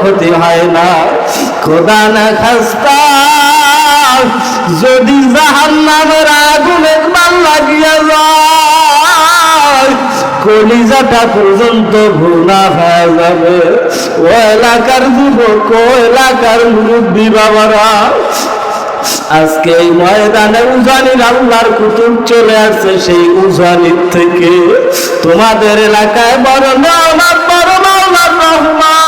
ক্ষতি হয় না। খোদা না খাস্তা, যদি জাহান নামের আগুন লাগিয়া যায়, কলিজাটা পর্যন্ত ভুনা হয়ে যাবে। ও এলাকার যুবক, ও এলাকার মুরব্বী বাবারা, আজকে এই ময়দানে উজানির আল্লাহর কুতুব চলে আসছে সেই উজানির থেকে। তোমাদের এলাকায় বড় নামাজ বড় মাওলার রহমান।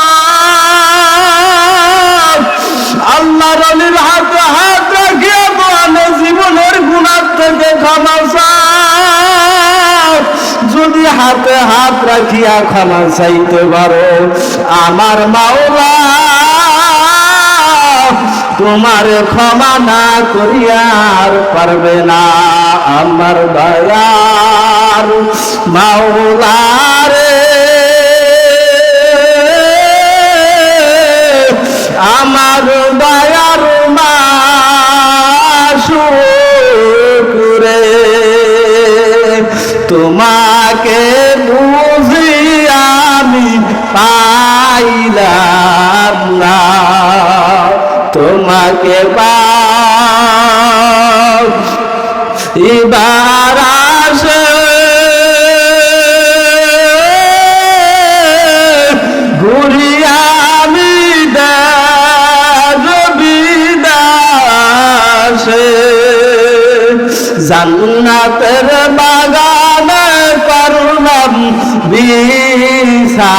রলির হাতে রাখিয়া দোয়ানে জীবনের গুণার থেকে ক্ষমা যদি হাতে হাত রাখিয়া ক্ষমা চাইতে পারো, আমার মাওলা, তোমার ক্ষমা না করিয়ার পারবে না আমার দয়ার মাওলারে আমার মাসুরে তোমাকে বুঝি আমি পাইলাম না। তোমাকে পা আসে জান্নাতের বাগানে করলাম বিছানা।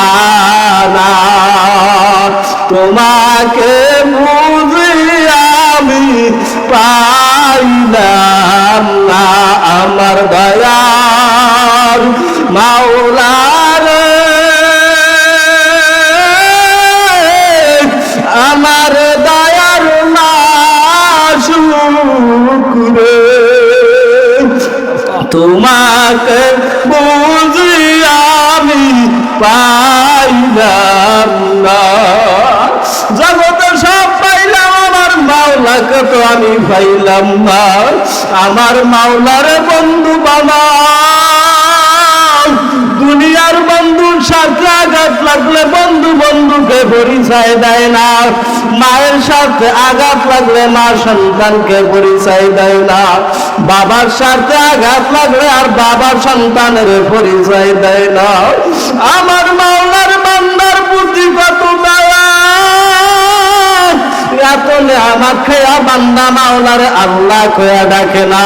তোমাকে বুঝি আমি পাইলাম না আমার দয়ার মাওলার তোমাকে বুঝি আমি পাইলাম না। জগতে সব পাইলাম, আমার মাওলাকে তো আমি পাইলাম না। আমার মাওলার বন্ধু বাবা দুনিয়ার বন্ধুর সাথে আঘাত লাগলে বন্ধু বন্ধুকে পরিচয় দেয় না। মায়ের সাথে আঘাত লাগলে মা সন্তানকে পরিচয় দেয় না। বাবার সাথে আঘাত লাগলে আর বাবার সন্তানের পরিচয় দেয় না। আমার এতলে আমার খেয়া বান্দা মাওলার আল্লাহ কয়া ডাকে না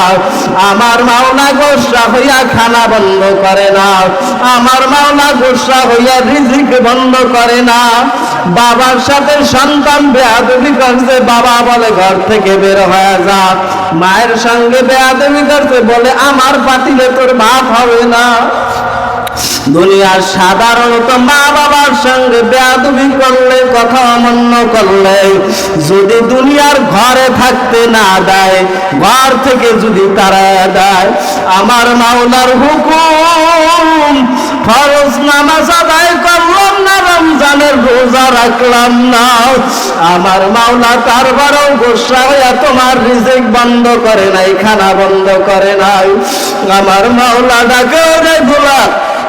আমার মাওলা গোসা হইয়া খানা বন্ধ করে না আমার মাওলা গোসা হইয়া রিজিক বন্ধ করে না বাবার সাথে সন্তান বেয়াদবি করছে, বাবা বলে ঘর থেকে বের হয়ে যা। মায়ের সঙ্গে বেয়াদবি করছে বলে আমার পাতিলে তোর ভাত হবে না। দুনিয়ার সাধারণত মা বাবার সঙ্গে বেয়াদবি করলে, কথা অমান্য করলে, যদি দুনিয়ার ঘরে থাকতে না দেয়, ঘর থেকে যদি তারা দেয়, আমার মাওলার হুকুম, ফরজ নামাজ আদায় করলাম না, রমজানের রোজা রাখলাম না। আমার মাওলা তারপরেও গোসা হইয়া তোমার রিজিক বন্ধ করে নাই, খানা বন্ধ করে নাই। আমার মাওলা ডাকে, ওরে গোলা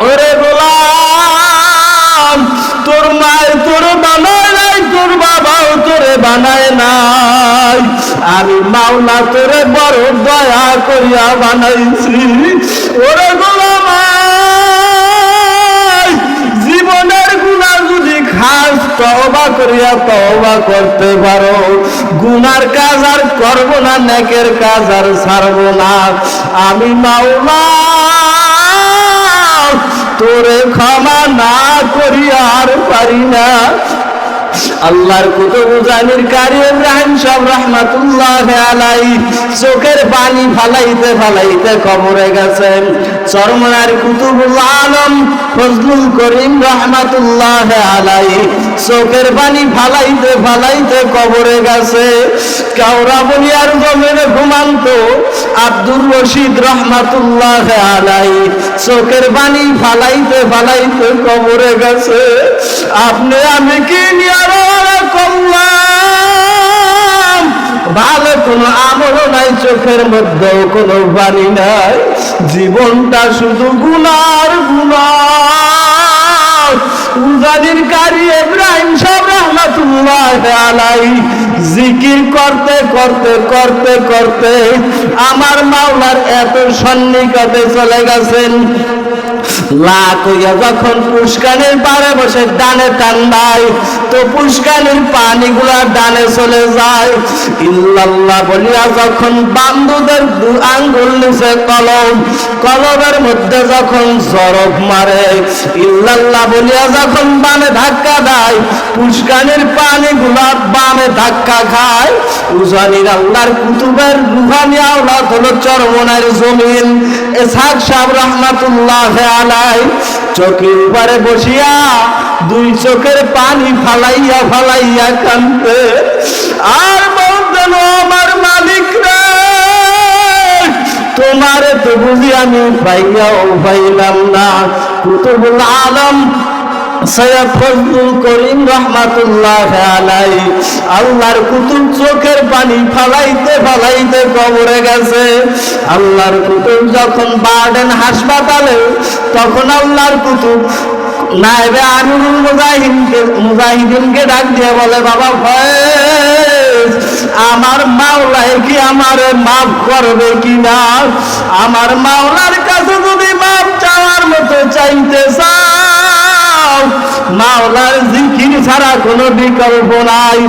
ওরে গোলাম, তোর মায় তোর বানায় নাই, তোর বাবাও তোরে বানায় নাই। আমি মাওলা তোরে বড় দয়া করিয়া বানাইছি। ওরে গোলাম জীবনের গুণা যদি খাস, তওবা করিয়া তওবা করতে পারো। গুনার কাজ আর করব না, নেকের কাজ আর ছাড়বো না। আমি মাওলা তোরে ক্ষমা না করি আর পারি না। আল্লাহর কুতুব জানির কারি ইব্রাহিম সব রহমাতুল্লাহ আলাই চোখের পানি ফালাইতে ফালাইতে কবরে গেছেন। চরমনার কুতুব আলম ফজলুল করিম রহমাতুল্লাহ আলাই চোখের পানি ফালাইতে ফালাইতে কবরে গেছে। কাউরা বলিয়ার জমিনে ঘুমান্ত, আব্দুর রশিদ রহমাতুল্লাহ আলাই চোখের পানি ফালাইতে ফালাইতে কবরে গেছে। আপনি আমি কি নিয়ে করলাম? ভালো কোনো আমল নাই, চোখের মধ্যেও কোনো পানি নাই। জীবনটা শুধু গুনার গুনার। কারি ইব্রাহিম সব রহমত রহমাতুল্লাহ আলাই জিকির করতে করতে করতে করতে আমার মাওলার এত সন্নিকটে চলে গেছেন। হইয়া যখন বসে ডানে টান তো পানিগুলা ডানে চলে যায়। ইল্লাল্লাহ বলিয়া যখন বান্ধুদের দু আঙ্গুল নিচে কলম, কলমের মধ্যে যখন মারে, ইল্লাল্লাহ বলিয়া যখন বামে ধাক্কা দেয় পানিগুলা বামে ধাক্কা খায়। উজানির আল্লাহর কুতুবের রুহানি আওলাদ হলো জমিন। এসাক সাহেব রহমাতুল্লাহ আলাই, চোখের উপরে বসিয়া দুই চোখের পানি ফালাইয়া ফালাইয়া কান্দে আর বলতেন আমার মালিক তোমারে তো বুঝি আমি পাইয়াও পাইলাম না। কুতুবুল আলম সৈয়দ ফজলুল করিম রহমাতুল্লাহ আলাই আল্লাহর কুতুব চোখের পানি ফালাইতে ফালাইতে কবরে গেছে। আল্লাহর কুতুব যখন বার্ডেন হাসপাতালে, তখন আল্লাহর কুতুব নাইবে আমিরুল মুজাহিদকে মুজাহিদিনকে ডাক দিয়ে বলে, বাবা, ফয়েজ, আমার মাওলাই কি আমারে মাফ করবে কি না আমার মাওলার কাছে যদি মাফ চাওয়ার মতো চাইতে দাও মাওলার জিকির ছাড়া কোনো বিকল্প নাই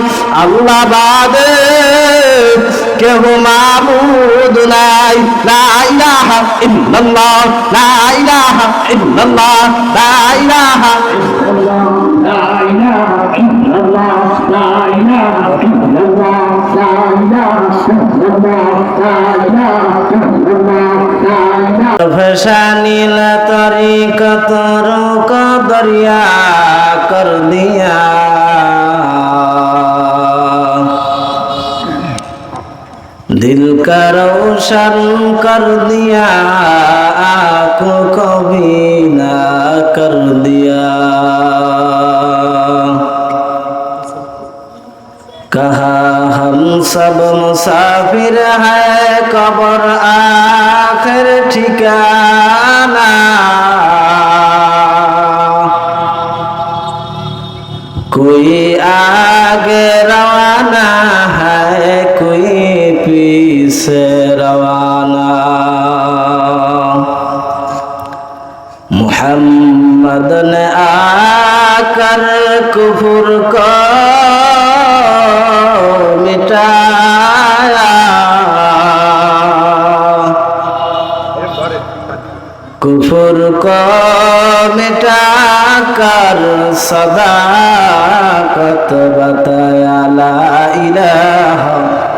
আল্লাহ বাদে কেহ মাবুদ নাই লা ইলাহা ইল্লাল্লাহ লা ইলাহা ইল্লাল্লাহ লা ইলাহা ইল্লাল্লাহ লা ইলাহা ইল্লাল্লাহ का दरिया कर दिया। दिल का रोशन कर दिया, आँखों को बीना कर दिया। कहा हम सब मुसाफिर है, कबर आखिर ठिकाना। সে রওয়ানা। মোহাম্মদ নে আকার কুফুর কর কুফুর কর সদা কত বতায়ালা ইলাহা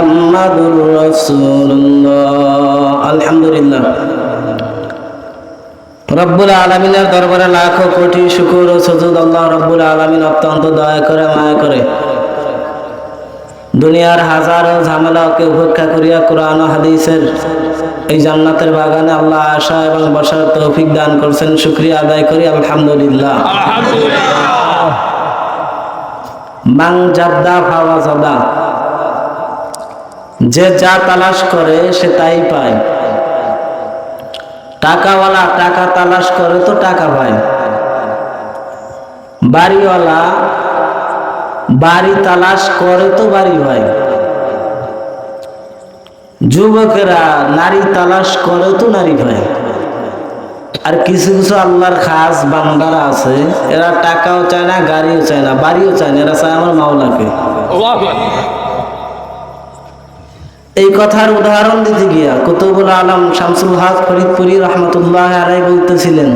মুহাম্মাদুর রাসূলুল্লাহ। আলহামদুলিল্লাহ। রব্বুল আলমিনের দরবারে লাখো কোটি শুকুর ও সজুদ আল্লাহ রব্বুল আলমিন অত্যন্ত দয়া করে মায়া করে। দুনিয়ার হাজারো ঝামেলাকে উপেক্ষা করিয়া কোরআন ও হাদিসের এই জান্নাতের বাগানে আল্লাহ আশা এবং বসার তৌফিক দান করছেন। শুক্রিয়া আদায় করি আলহামদুলিল্লাহ। মাং জাদ্দা ফাওয়া জাদা। যে যা তালাশ করে, সে তাই পায়। টাকাওয়ালা টাকা তালাশ করে তো টাকা পায়। বাড়িওয়ালা বাড়ি তালাশ করে তো বাড়ি হয় যুবকেরা নারী তালাশ করে তো নারী হয় আর কিছু কিছু আল্লাহর খাস বান্দারা আছে, এরা টাকাও চায় না, গাড়িও চায় না, বাড়িও চায় না, এরা চায় আমার মাওলাকে। এই কথার উদাহরণ দিতে গিয়া কুতুবুল আলম শামসুল হক ফরিদপুরি রহমতুল্লাহ আলাই বলতেছিলেন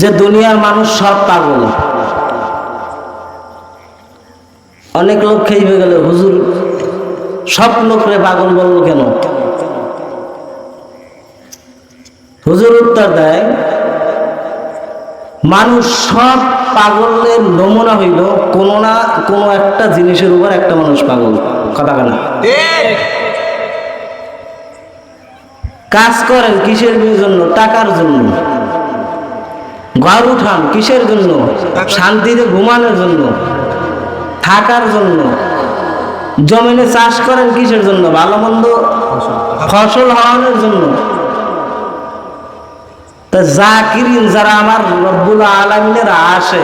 যে দুনিয়ার মানুষ সব পাগল। অনেক লোক খেয়ে গেল, হুজুর, সব লোকরে পাগল বলল কেন? হুজুর উত্তর দেয়, মানুষ সব পাগলের নমুনা হইল কোনো না কোনো একটা জিনিসের উপর একটা মানুষ পাগল। কথা কেনা কাজ করেন কিসের জন্য? টাকার জন্য। ঘর উঠান কিসের জন্য? শান্তিতে ঘুমানোর জন্য। থাকার জন্য। জমিনে চাষ করেন কিসের জন্য? ভালো মন্দ ফসল হওয়ানোর জন্য। তা জাকিরিন যারা আমার রব্বুল আলমিনের আসে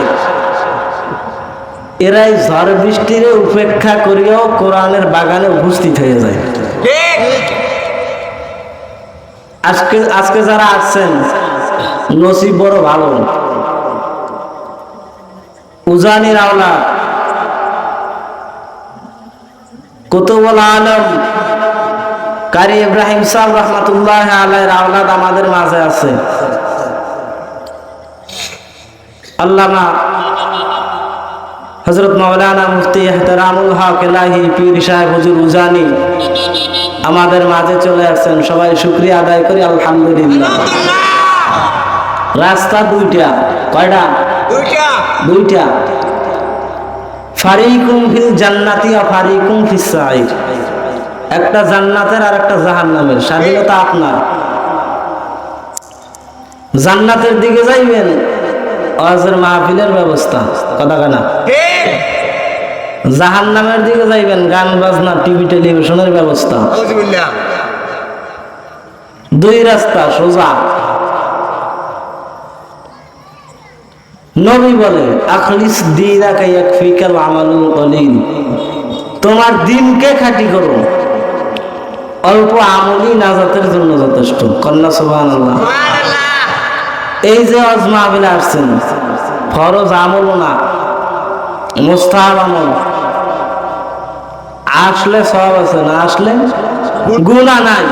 এরাই ঝড় বৃষ্টির উপেক্ষা করিয়াও কোরআনের বাগানে উপস্থিত হয়ে যায়। আজকে আজকে যারা আছেন নসিব বড় ভালো। উজানির আওলা। কুতুবুল আলম, কারি ইব্রাহিম সাহেব রহমতুল্লাহ আলাইয়ের আওলাদ আমাদের মাঝে আছে। আল্লামা হজরত মৌলানা মুফতি এহতরামুল হক এলাহি পীর সাহেব হুজুর উজানি আমাদের মাঝে চলে আসছেন। সবাই শুক্রিয়া আদায় করি আলহামদুলিল্লাহ। রাস্তা দুইটা কয়টা? দুইটা। ফারিকুম ফিল জান্নাতি আর ফারিকুম ফিস সাইর। একটা জান্নাতের আর একটা জাহান্নামের স্বাধীনতা আপনার। জান্নাতের দিকে যাইবেন ওয়াজের মাহফিলের ব্যবস্থা। কথা কেনা জাহান্নামের দিকে যাইবেন গান বাজনা টিভি টেলিভিশনের ব্যবস্থা। দুই রাস্তা সোজা। নবী বলে আখলিস দিনাকা ইয়াকফিকাল আমালুল কলিল। তোমার দিনকে খাঁটি করো। অল্প আমলই নাজাতের জন্য যথেষ্ট। কন্যা সুবহানাল্লাহ। এই যে আজ মাহবিলে আসছেন ফরজ আমল না মুস্তাহাব আমল। আসলে সব আছে না আসলে? গুণা নাই।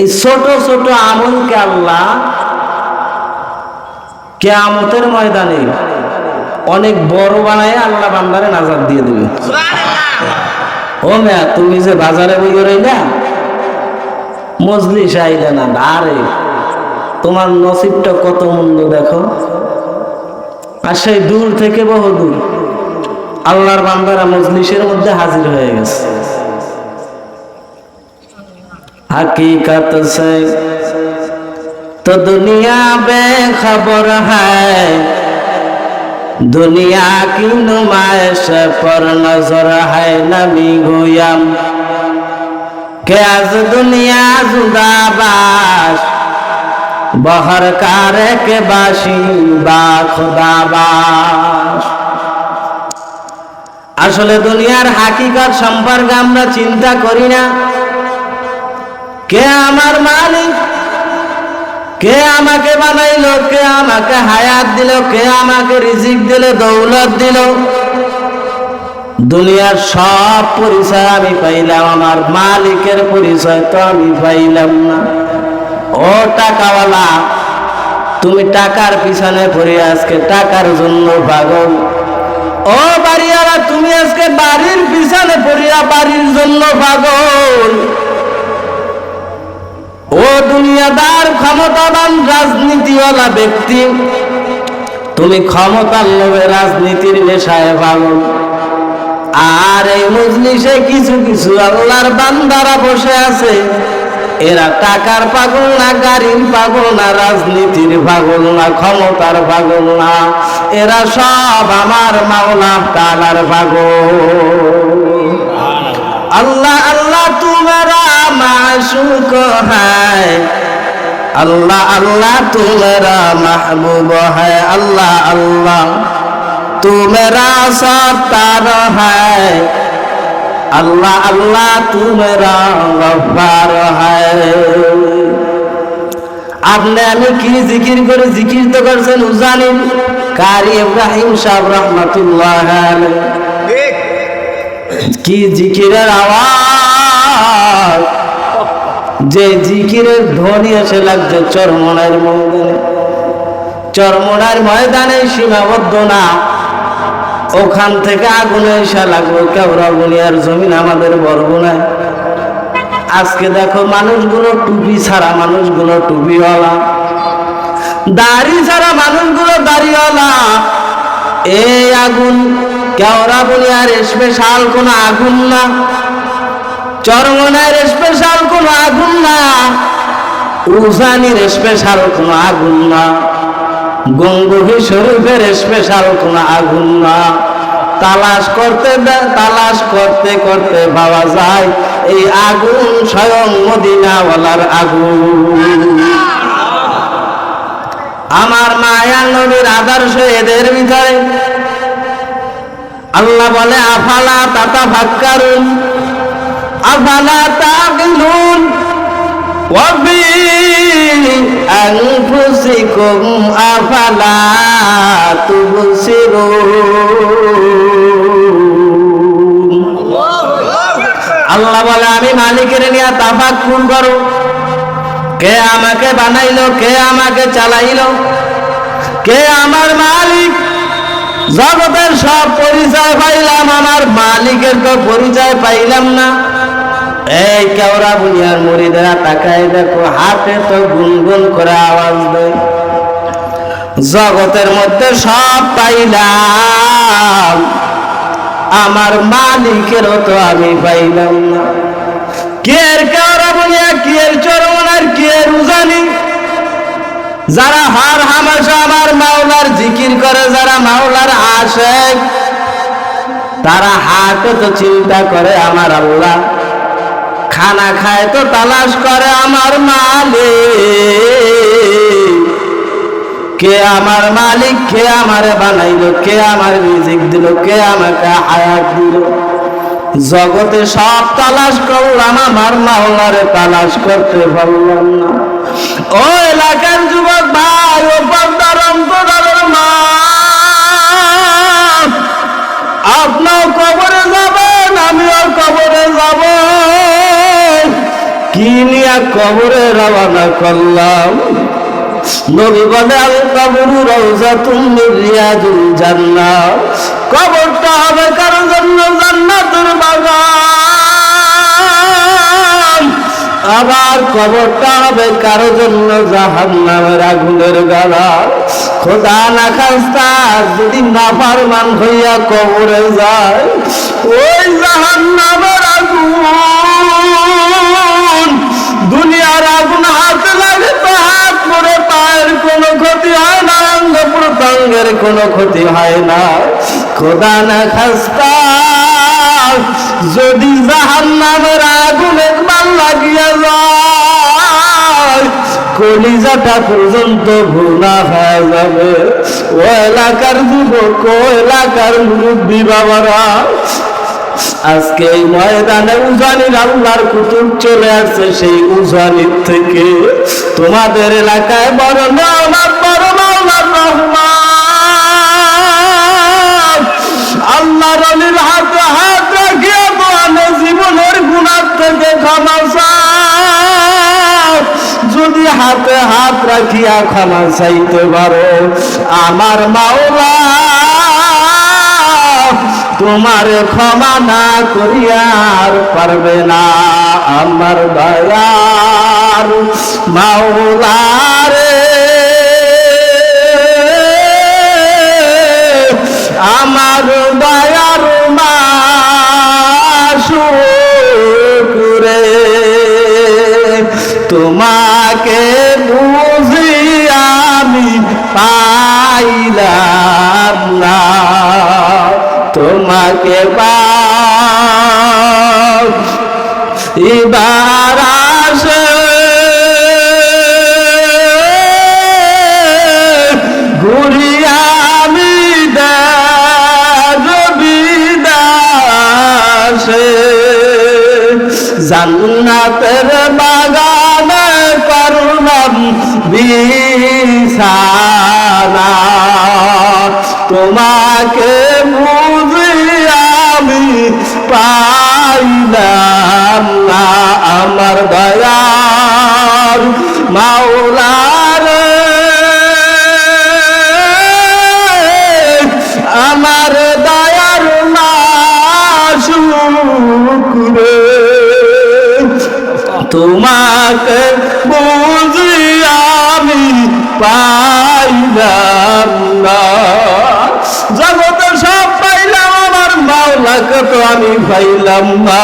এই ছোট ছোট আমলকে আল্লাহ কেয়ামতের ময়দানে অনেক বড় বানায় আল্লাহ বান্দারে নাজার দিয়ে দেবে। ও মেয়া তুমি যে বাজারে বই রইলা মজলিস আইলে না আরে তোমার নসিবটা কত মন্দ দেখো? আর সেই দূর থেকে বহু দূর। আল্লাহর বান্দারা মজলিসের মধ্যে হাজির হয়ে গেছে। হাকিকত সে। তো দুনিয়া বে খবর হায়। দুনিয়া কি সে পর নজর হায় নামি গোয়াম। কে আজ দুনিয়া জুদাবাস বহর কার কে বাসি বা খোদা বাস। আসলে দুনিয়ার হাকিকত সম্পর্কে আমরা চিন্তা করি না। কে আমার মালিক? কে আমাকে বানাইলো? কে আমাকে হায়াত দিল? কে আমাকে রিজিক দিল? দৌলত দিল? দুনিয়ার সব পরিচয় আমি পাইলাম, আমার মালিকের পরিচয় তো আমি পাইলাম না। ও টাকাওয়ালা, তুমি টাকার পিছনে পড়ে আজকে টাকার জন্য পাগল। ও বাড়িওয়ালা, তুমি আজকে বাড়ির পিছনে পড়িয়া বাড়ির জন্য পাগল। ও দুনিয়াদার ক্ষমতাবান রাজনীতিওয়ালা ব্যক্তি, তুমি ক্ষমতার লোভে রাজনীতির নেশায় পাগল। আর এই মজলিসে কিছু কিছু আল্লাহর বান্দারা বসে আছে। এরা টাকার পাগল না, গাড়ির পাগল না, রাজনীতির পাগল না, ক্ষমতার পাগল না। এরা সব আমার মাওলা তালার পাগল। আল্লাহ আল্লাহ তুমারা মাসুক হায়। আল্লাহ আল্লাহ তোমরা মাহবুব হায়। আল্লাহ আল্লাহ তোমরা সব তার হায়। আল্লাহ আল্লাহ তুমরা গফার আপনি আমি কি জিকির করে জিকির তো করছেন জানেন কারি ইব্রাহিম সাহ রহমতুল্লাহ কি জিকিরের আওয়াজ? যে জিকিরের ধ্বনি এসে লাগছে চরমনার ময়দানে। চরমনার ময়দানে সীমাবদ্ধ না। ওখান থেকে আগুনে এসে লাগবে কেওড়া বুনিয়ার জমিন আমাদের বরগুনায় আজকে দেখো মানুষগুলো টুপি ছাড়া মানুষগুলো টুপিওয়ালা। দাড়ি ছাড়া মানুষগুলো দাড়িওয়ালা। এই আগুন, কেওড়া বুনিয়ার স্পেশাল কোন আগুন না। চরমনের স্পেশাল কোন আগুন না। উজানির স্পেশাল কোন আগুন না। গঙ্গোহী শরীফের স্পেশাল কোন আগুন না। তালাশ করতে তালাশ করতে করতে পাওয়া যায় এই আগুন স্বয়ং মদিনাওয়ালার আগুন। আমার মায়া নবীর আদর্শ এদের ভিতরে। আল্লাহ বলে, আফালা তাতা ভাক্কারুন আফালা তাগলুন ওয়াবি আনফুসিকুম আফালা তুবসিরুন। আল্লাহ বলে, আমি মালিকের নিয়ে তাফাক্কুর করো। কে আমাকে বানাইলো, কে আমাকে চালাইলো, কে আমার মালিক? জগতের সব পরিচয় পাইলাম, আমার মালিকের তো পরিচয় পাইলাম না। এই কেওড়া বুনিয়ার মুড়িদেরা তাকায় দেখো, হাতে তো গুনগুন করে আওয়াজ দেয়। জগতের মধ্যে সব পাইলাম, আমার মালিকেরও তো আমি পাইলাম না। কে এর কেওড়া বুনিয়া, কে এর চরমন আর কে এর উজানি? যারা হার হামেশা আমার মাওলার জিকির করে, যারা মাওলার আশেক, তারা হাটে তো চিন্তা করে আমার আল্লাহ। খানা খায় তো তালাশ করে আমার মালিক। কে আমার মালিক, কে আমারে বানাইলো, কে আমার রিজিক দিল, কে আমাকে হায়াত দিল। জগতে সব তালাশ করলাম, আমার মাওলারে তালাশ করতে পারলাম না। ও এলাকার যুবক ভাই, ও পর্দার অন্তরের মা। আপনিও কবরে যাবেন, আমিও কবরে যাব। কি কবরে রওনা করলাম। নবী বলে আল কবরু রওজাতুম মিন রিয়াজুল জান্নাহ কবরটা হবে কারও জন্য? জান্নাতের বাগান। আবার কবরটা হবে কারও জন্য? জাহান্নামের আগুনের গালা খোদা না খাস্তা, যদি নাফারমান হইয়া কবরে যায়, ওই জাহান্নামের আগুন দুনিয়ার আগুন হাতে লাগে হাত পরে পায়ের কোনো ক্ষতি হয় না অঙ্গ প্রত্যঙ্গের কোনো ক্ষতি হয় না। খোদা না খাস্তা, যদি জাহান নামের আগুন একবার লাগিয়া যায়, কলিজাটা পর্যন্ত ভুনা হয়ে যাবে। ও এলাকার যুবক, ও এলাকার মুরব্বী বাবারা আজকে এই ময়দানে উজানির আল্লাহর কুতুব চলে আসছে সেই উজানির থেকে তোমাদের এলাকায় বড় নামাজ বড় মাওলার রহমান আল্লাহ রলির হাতে হাত রাখিয়া দোয়ানে জীবনের গুণার থেকে ক্ষমা। যদি হাতে হাত রাখিয়া ক্ষমা চাইতে পারো, আমার মাওলা তোমার ক্ষমা না করিয়ার পারবে না আমার দয়ার মাওলারে। আমার দয়ার মাসুরে তোমাকে বুঝি আমি পাইলাম না। তোমাকে এবার আসে। ঘুরি আমি বিদাসে জান্নাতের বাগানে করলাম বিছানা। তোমাকে পাইলাম আমার দয়ার মাওলার। আমার দয়ার মাসুকুরে তোমাকে বুঝি আমি পাইলাম পাইলাম না,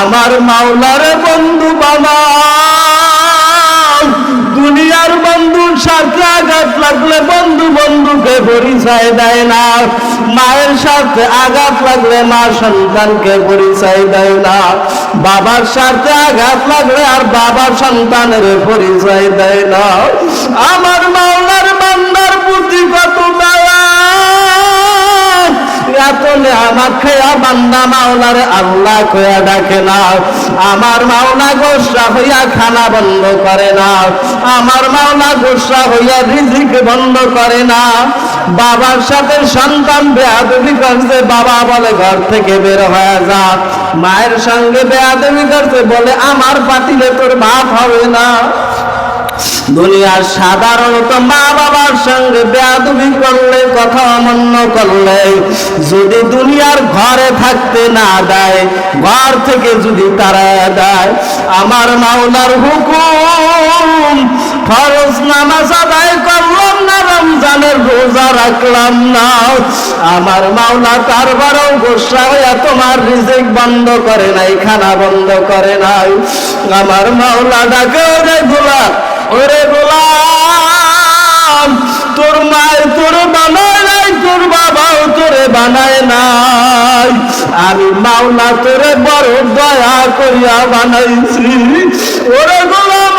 আমার মাওলার বন্ধু বাবা দুনিয়ার বন্ধুর সাথে আঘাত লাগলে বন্ধু বন্ধুকে পরিচয় দেয় না। মায়ের সাথে আঘাত লাগলে মা সন্তানকে পরিচয় দেয় না। বাবার সাথে আঘাত লাগলে আর বাবা সন্তানের পরিচয় দেয় না। আমার মাওলার এতলে আমার খেয়া বান্দা, মাওলার আল্লাহ কয়া ডাকে না আমার মাওলা গোসা হইয়া খানা বন্ধ করে না আমার মাওলা গোসা হইয়া রিজিক বন্ধ করে না বাবার সাথে সন্তান বেয়াদবি করছে, বাবা বলে ঘর থেকে বের হয়ে যা। মায়ের সঙ্গে বেয়াদবি করছে বলে আমার পাতিলে তোর ভাত হবে না। দুনিয়ার সাধারণত মা বাবার সঙ্গে বেয়াদবি করলে, কথা অমান্য করলে, যদি দুনিয়ার ঘরে থাকতে না দেয়, ঘর থেকে যদি তারা দেয়, আমার মাওলার হুকুম, ফরজ নামাজ আদায় করলাম না, রমজানের রোজা রাখলাম না। আমার মাওলা তারবারও গোসা হইয়া তোমার রিজিক বন্ধ করে নাই, খানা বন্ধ করে নাই। আমার মাওলা ডাকে গোলা ওরে গোলাম, তোর মায়ের তোর বানায় নাই, তোর বাবাও তোরে বানায় নাই। আমি মাওলা তোরে বড় দয়া করিয়া বানাইছি। ওরে গোলাম,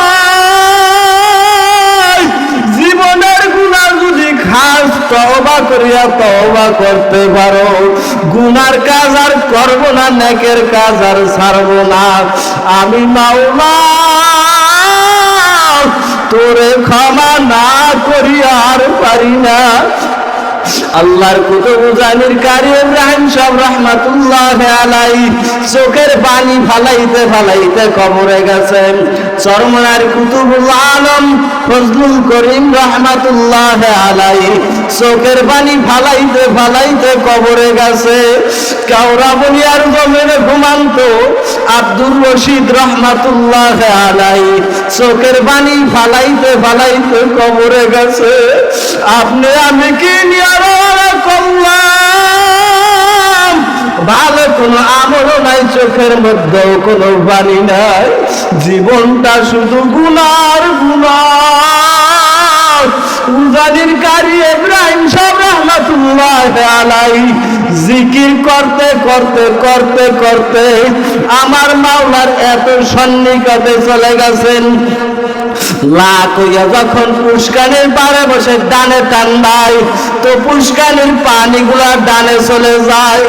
জীবনের গুণা যদি খাস, তওবা করিয়া তওবা করতে পারো। গুনার কাজ আর করব না, নেকের কাজ আর ছাড়বো না। আমি মাওলা তোরে ক্ষমা না করি আর পারি না। আল্লাহর কুতুব জানির কারি ইব্রাহিম সব রহমাতুল্লাহ আলাই চোখের পানি ফালাইতে ফালাইতে কবরে গেছেন। কুতুবুল আলম ফজলুল করিম রহমাতুল্লাহ চোখের পানি ফালাইতে ফালাইতে কবরে গেছে। কাউরা বলিয়ার জমিনে ঘুমান্ত আব্দুর রশিদ রহমাতুল্লাহ আলাই চোখের পানি ফালাইতে ফালাইতে কবরে গেছে। আপনি আমি কি নিয়ে ভালো কোনো আমলও নাই চোখের কোনো বাণী নাই জীবনটা শুধু গুনার গুনা কারি আলাই জিকির করতে করতে করতে করতে আমার মাওলার এত সন্নিকটে চলে গেছেন। হইয়া যখন পাড়ে বসে ডানে টান দেয় তো পানিগুলা ডানে চলে যায়।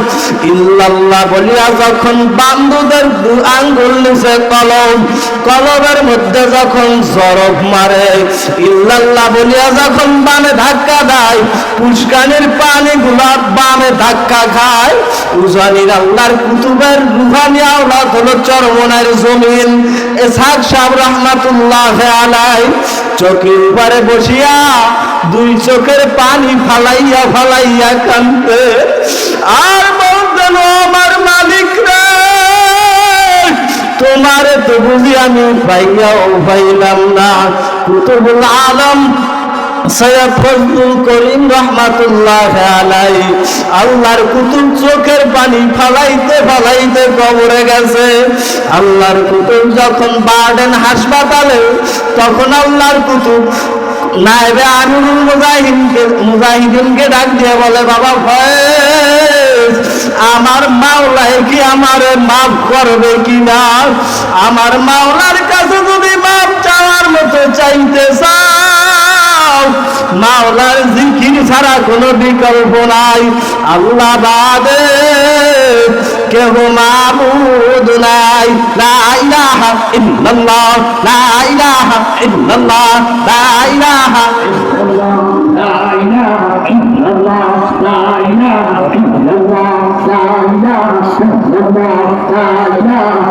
ইল্লাল্লাহ বলিয়া যখন বান্ধুদের দু আঙ্গুল নিচে কলম, কলমের মধ্যে যখন মারে, ইল্লাল্লাহ বলিয়া যখন বামে ধাক্কা দেয়, পুষ্কানের পানিগুলা বামে ধাক্কা খায়। উজানির আল্লাহর কুতুবের রুহানি আওলাদ হলো চরমনের জমিন। এসাক সাহেব রহমাতুল্লাহ আলাই, চোখের উপরে বসিয়া দুই চোখের পানি ফালাইয়া ফালাইয়া কান্দে। আর বলতেন আমার মালিক রে, তোমারে তো বুঝি আমি পাইয়াও পাইলাম না। কুতুবুল আলম সৈয়দ করিম আল্লাহর কুতুব চোখের পানি ফালাইতে ফালাইতে কবরে গেছে। আল্লাহর যখন বার্ডেন হাসপাতালে, তখন আল্লাহর কুতুব নাইবে আমিরুল মুজাহিদকে মুজাহিদিনকে ডাক দিয়ে বলে, বাবা আমার মাওলাই কি আমার মাফ করবে কি না? আমার মাওলার কাছে যদি মাফ চাওয়ার মতো চাইতে দাও। মাওলার জিকির ছাড়া কোনো বিকল্প নাই। আল্লাহ বাদে, কেহ মাবুদ নাই। লা ইলাহা ইল্লাল্লাহ, লা ইলাহা ইল্লাল্লাহ, লা ইলাহা ইল্লাল্লাহ, লা ইলাহা ইল্লাল্লাহ, লা ইলাহা ইল্লাল্লাহ, লা ইলাহা ইল্লাল্লাহ, লা ইলাহা